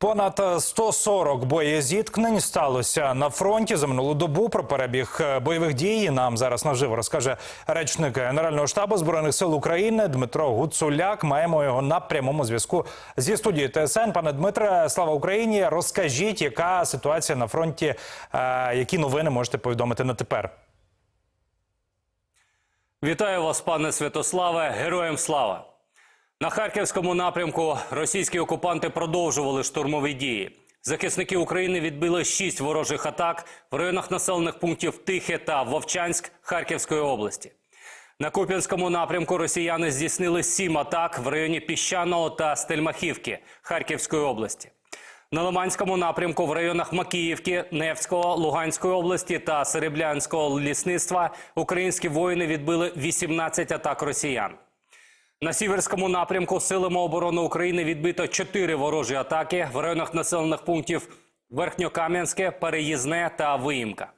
Понад 140 боєзіткнень сталося на фронті за минулу добу. Про перебіг е, бойових дій нам зараз наживо розкаже речник Генерального штабу збройних сил України Дмитро Гуцуляк. Маємо його на прямому зв'язку зі студією ТСН. Пане Дмитре, слава Україні! Розкажіть, яка ситуація на фронті, е, які новини можете повідомити на тепер? Вітаю вас, пане Святославе. Героям слава! На харківському напрямку російські окупанти продовжували штурмові дії. Захисники України відбили шість ворожих атак в районах населених пунктів Тихе та Вовчанськ Харківської області. На Куп'янському напрямку росіяни здійснили сім атак в районі Піщаного та Стельмахівки Харківської області. На Лиманському напрямку в районах Макіївки, Невського, Луганської області та Серебрянського лісництва українські воїни відбили 18 атак росіян. На сіверському напрямку силами оборони України відбито чотири ворожі атаки в районах населених пунктів Верхньокам'янське, Переїзне та Виїмка.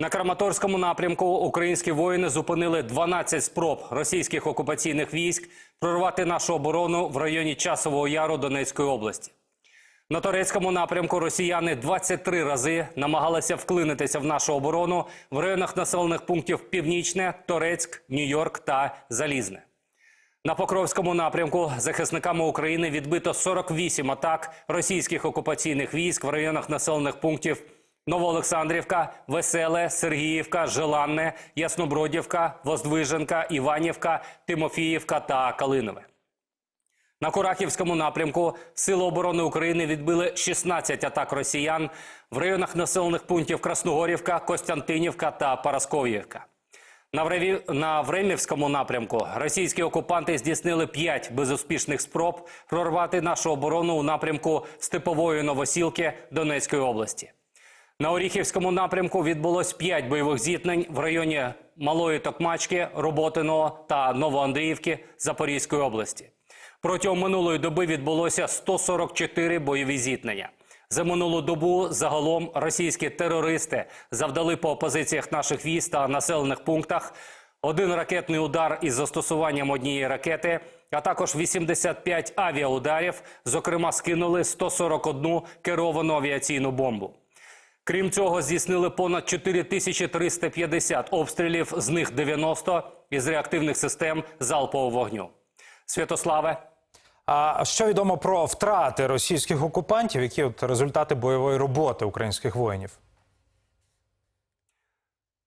На Краматорському напрямку українські воїни зупинили 12 спроб російських окупаційних військ прорвати нашу оборону в районі Часового Яру Донецької області. На турецькому напрямку росіяни 23 рази намагалися вклинитися в нашу оборону в районах населених пунктів Північне, Торецьк, Нью-Йорк та Залізне. На Покровському напрямку захисниками України відбито 48 атак російських окупаційних військ в районах населених пунктів Новоолександрівка, Веселе, Сергіївка, Желанне, Яснобродівка, Воздвиженка, Іванівка, Тимофіївка та Калинове. На Курахівському напрямку Сили оборони України відбили 16 атак росіян в районах населених пунктів Красногорівка, Костянтинівка та Парасков'ївка. На. Времівському напрямку російські окупанти здійснили 5 безуспішних спроб прорвати нашу оборону у напрямку Степової Новосілки Донецької області. На Оріхівському напрямку відбулось 5 бойових зіткнень в районі Малої Токмачки, Роботиного та Новоандріївки Запорізької області. Протягом минулої доби відбулося 144 бойові зіткнення. За минулу добу загалом російські терористи завдали по опозиціях наших військ та населених пунктах один ракетний удар із застосуванням однієї ракети, а також 85 авіаударів. Зокрема, скинули 141 керовану авіаційну бомбу. Крім цього, здійснили понад 4350 обстрілів, з них 90 із реактивних систем залпового вогню. Святославе. А що відомо про втрати російських окупантів? Які от результати бойової роботи українських воїнів?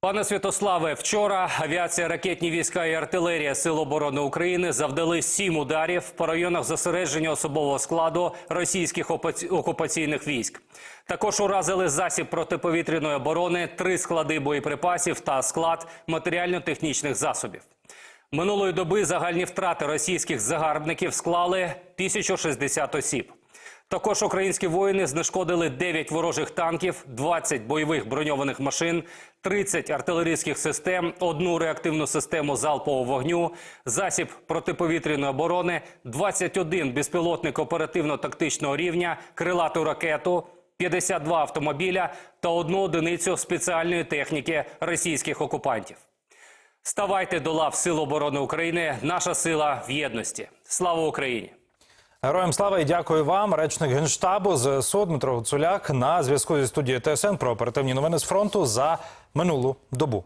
Пане Святославе, вчора авіація, ракетні війська і артилерія Сил оборони України завдали сім ударів по районах зосередження особового складу російських окупаційних військ. Також уразили засіб протиповітряної оборони, три склади боєприпасів та склад матеріально-технічних засобів. Минулої доби загальні втрати російських загарбників склали 1060 осіб. Також українські воїни знешкодили 9 ворожих танків, 20 бойових броньованих машин, 30 артилерійських систем, одну реактивну систему залпового вогню, засіб протиповітряної оборони, 21 безпілотник оперативно-тактичного рівня, крилату ракету, 52 автомобіля та одну одиницю спеціальної техніки російських окупантів. Ставайте до лав Сил оборони України. Наша сила в єдності. Слава Україні! Героям слава і дякую вам. Речник генштабу ЗСУ Дмитро Гуцуляк на зв'язку зі студією ТСН про оперативні новини з фронту за минулу добу.